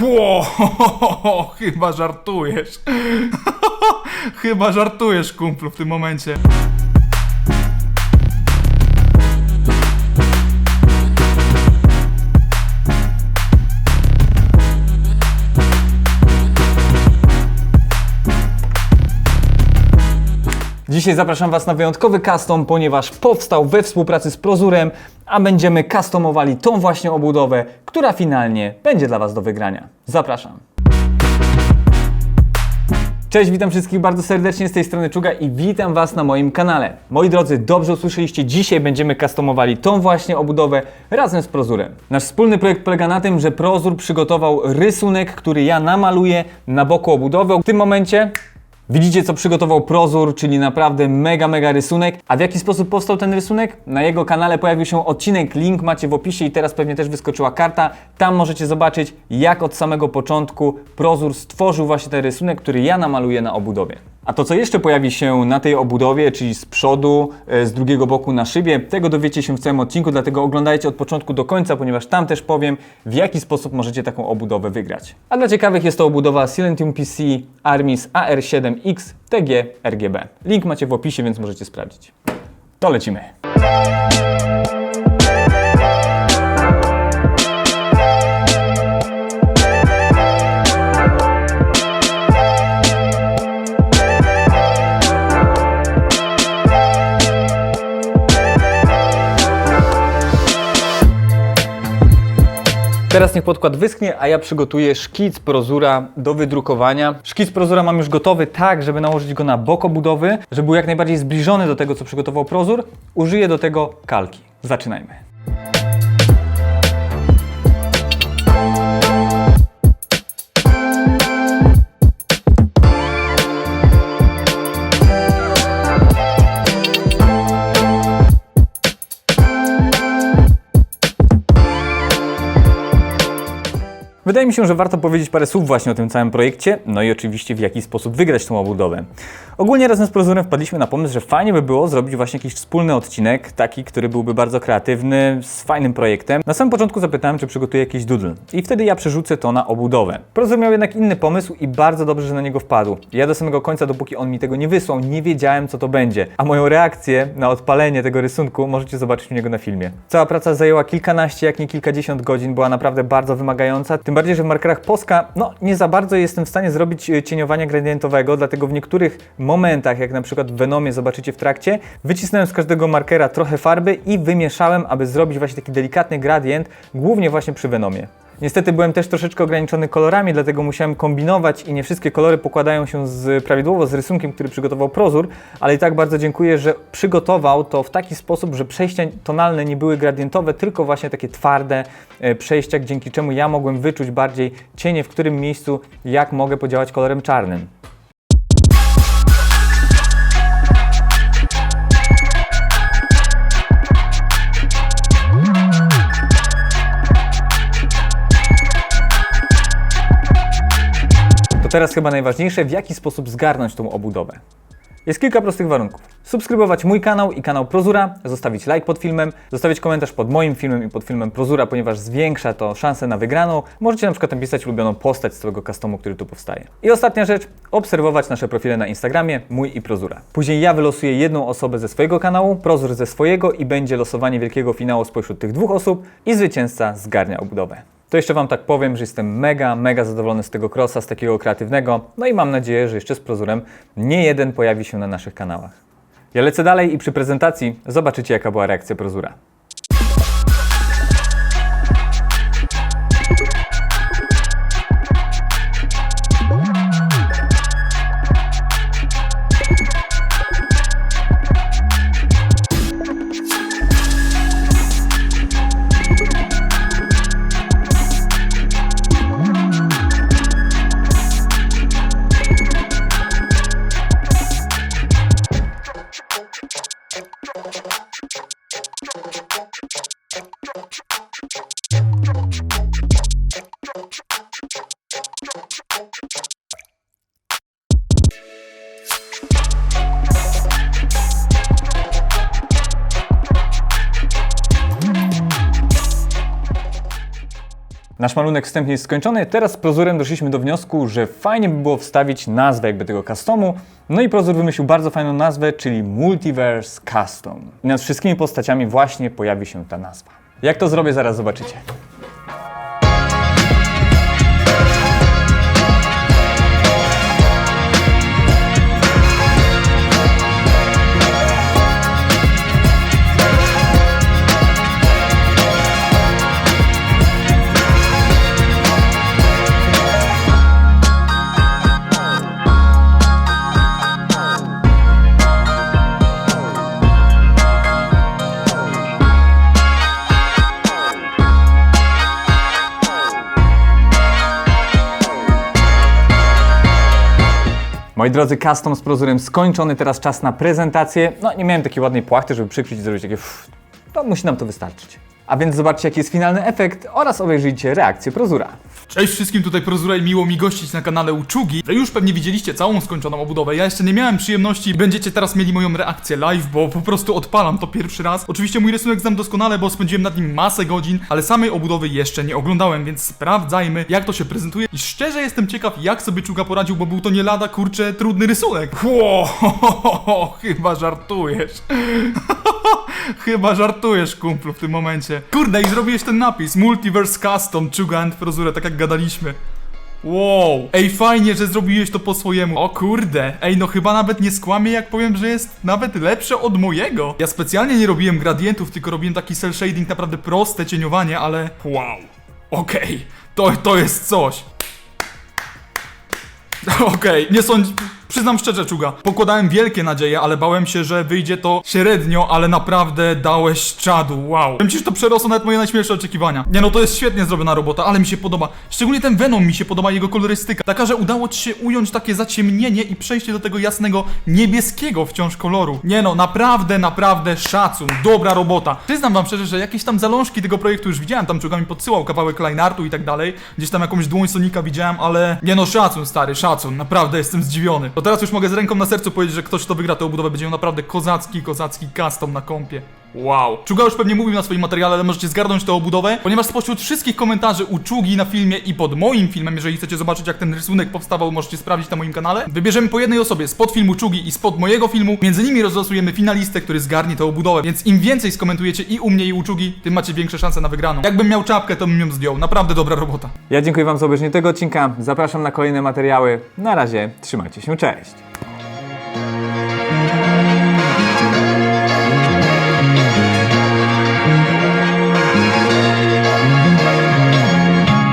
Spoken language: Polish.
Ło, chyba żartujesz. chyba żartujesz, kumplu, w tym momencie. Dzisiaj zapraszam Was na wyjątkowy custom, ponieważ powstał we współpracy z Prozurem, a będziemy customowali tą właśnie obudowę, która finalnie będzie dla Was do wygrania. Zapraszam. Cześć, witam wszystkich bardzo serdecznie z tej strony Czuga i witam Was na moim kanale. Moi drodzy, dobrze usłyszeliście, dzisiaj będziemy customowali tą właśnie obudowę razem z Prozurem. Nasz wspólny projekt polega na tym, że Prozur przygotował rysunek, który ja namaluję na boku obudowy. W tym momencie Widzicie, co przygotował Prozur, czyli naprawdę mega, mega rysunek. A w jaki sposób powstał ten rysunek? Na jego kanale pojawił się odcinek, link macie w opisie i teraz pewnie też wyskoczyła karta. Tam możecie zobaczyć, jak od samego początku Prozur stworzył właśnie ten rysunek, który ja namaluję na obudowie. A to, co jeszcze pojawi się na tej obudowie, czyli z przodu, e, z drugiego boku na szybie, tego dowiecie się w całym odcinku, dlatego oglądajcie od początku do końca, ponieważ tam też powiem, w jaki sposób możecie taką obudowę wygrać. A dla ciekawych jest to obudowa Silentium PC Armis AR7X TG RGB. Link macie w opisie, więc możecie sprawdzić. To lecimy. Teraz niech podkład wyschnie, a ja przygotuję szkic prozura do wydrukowania. Szkic prozura mam już gotowy tak, żeby nałożyć go na bok obudowy, żeby był jak najbardziej zbliżony do tego, co przygotował prozur. Użyję do tego kalki. Zaczynajmy. Mi się, że warto powiedzieć parę słów właśnie o tym całym projekcie, no i oczywiście w jaki sposób wygrać tą obudowę. Ogólnie razem z Prozorem wpadliśmy na pomysł, że fajnie by było zrobić właśnie jakiś wspólny odcinek, taki, który byłby bardzo kreatywny, z fajnym projektem. Na samym początku zapytałem, czy przygotuje jakiś doodle i wtedy ja przerzucę to na obudowę. Prozor miał jednak inny pomysł i bardzo dobrze, że na niego wpadł. Ja do samego końca, dopóki on mi tego nie wysłał, nie wiedziałem, co to będzie. A moją reakcję na odpalenie tego rysunku możecie zobaczyć u niego na filmie. Cała praca zajęła kilkanaście, jak nie kilkadziesiąt godzin, była naprawdę bardzo wymagająca. Tym bardziej, w markerach Polska, no nie za bardzo jestem w stanie zrobić e, cieniowania gradientowego, dlatego w niektórych momentach, jak na przykład w Venomie zobaczycie w trakcie, wycisnąłem z każdego markera trochę farby i wymieszałem, aby zrobić właśnie taki delikatny gradient, głównie właśnie przy Venomie. Niestety byłem też troszeczkę ograniczony kolorami, dlatego musiałem kombinować i nie wszystkie kolory pokładają się z, prawidłowo z rysunkiem, który przygotował Prozur, ale i tak bardzo dziękuję, że przygotował to w taki sposób, że przejścia tonalne nie były gradientowe, tylko właśnie takie twarde e, przejścia, dzięki czemu ja mogłem wyczuć bardziej cienie, w którym miejscu, jak mogę podziałać kolorem czarnym. To teraz chyba najważniejsze, w jaki sposób zgarnąć tą obudowę. Jest kilka prostych warunków. Subskrybować mój kanał i kanał Prozura, zostawić like pod filmem, zostawić komentarz pod moim filmem i pod filmem Prozura, ponieważ zwiększa to szansę na wygraną. Możecie na przykład napisać ulubioną postać z całego customu, który tu powstaje. I ostatnia rzecz, obserwować nasze profile na Instagramie, mój i Prozura. Później ja wylosuję jedną osobę ze swojego kanału, Prozur ze swojego i będzie losowanie wielkiego finału spośród tych dwóch osób i zwycięzca zgarnia obudowę. To jeszcze Wam tak powiem, że jestem mega, mega zadowolony z tego crossa, z takiego kreatywnego. No i mam nadzieję, że jeszcze z Prozurem nie jeden pojawi się na naszych kanałach. Ja lecę dalej i przy prezentacji zobaczycie, jaka była reakcja Prozura. Nasz malunek wstępnie jest skończony, teraz z Prozorem doszliśmy do wniosku, że fajnie by było wstawić nazwę jakby tego customu, no i Prozor wymyślił bardzo fajną nazwę, czyli Multiverse Custom. I nad wszystkimi postaciami właśnie pojawi się ta nazwa. Jak to zrobię, zaraz zobaczycie. Moi drodzy, custom z Prozorem skończony, teraz czas na prezentację. No, nie miałem takiej ładnej płachty, żeby przykryć i zrobić takie to musi nam to wystarczyć. A więc zobaczcie, jaki jest finalny efekt oraz obejrzyjcie reakcję Prozura. Cześć wszystkim, tutaj Prozura i miło mi gościć na kanale Uczugi. Wy już pewnie widzieliście całą skończoną obudowę. Ja jeszcze nie miałem przyjemności, będziecie teraz mieli moją reakcję live, bo po prostu odpalam to pierwszy raz. Oczywiście mój rysunek znam doskonale, bo spędziłem nad nim masę godzin, ale samej obudowy jeszcze nie oglądałem, więc sprawdzajmy, jak to się prezentuje. I szczerze jestem ciekaw, jak sobie Czuga poradził, bo był to nie lada, kurczę, trudny rysunek. Ło, chyba żartujesz. Chyba żartujesz, kumplu, w tym momencie. Kurde, i zrobiłeś ten napis. Multiverse Custom, Czuga and tak jak gadaliśmy. Wow. Ej, fajnie, że zrobiłeś to po swojemu. O kurde. Ej, no chyba nawet nie skłamię, jak powiem, że jest nawet lepsze od mojego. Ja specjalnie nie robiłem gradientów, tylko robiłem taki cel shading, naprawdę proste cieniowanie, ale... Wow. Okej. To, to jest coś. Okej, nie sądź... Przyznam szczerze, Czuga, pokładałem wielkie nadzieje, ale bałem się, że wyjdzie to średnio, ale naprawdę dałeś czadu, wow. Powiem ci, że to przerosło nawet moje najśmielsze oczekiwania. Nie no, to jest świetnie zrobiona robota, ale mi się podoba. Szczególnie ten Venom mi się podoba, jego kolorystyka. Taka, że udało ci się ująć takie zaciemnienie i przejście do tego jasnego, niebieskiego wciąż koloru. Nie no, naprawdę, naprawdę szacun, dobra robota. Przyznam wam szczerze, że jakieś tam zalążki tego projektu już widziałem, tam Czuga mi podsyłał kawałek lineartu i tak dalej. Gdzieś tam jakąś dłoń Sonika widziałem, ale... Nie no, szacun, stary, szacun, naprawdę jestem zdziwiony. To teraz już mogę z ręką na sercu powiedzieć, że ktoś, kto wygra tę obudowę, będzie miał naprawdę kozacki, kozacki custom na kompie. Wow. Czuga już pewnie mówił na swoim materiale, ale możecie zgarnąć tę obudowę, ponieważ spośród wszystkich komentarzy u Czugi na filmie i pod moim filmem, jeżeli chcecie zobaczyć jak ten rysunek powstawał, możecie sprawdzić na moim kanale. Wybierzemy po jednej osobie spod filmu Czugi i spod mojego filmu. Między nimi rozlosujemy finalistę, który zgarnie tę obudowę, więc im więcej skomentujecie i u mnie i u Czugi, tym macie większe szanse na wygraną. Jakbym miał czapkę, to bym ją zdjął. Naprawdę dobra robota. Ja dziękuję Wam za obejrzenie tego odcinka, zapraszam na kolejne materiały. Na razie, trzymajcie się, cześć!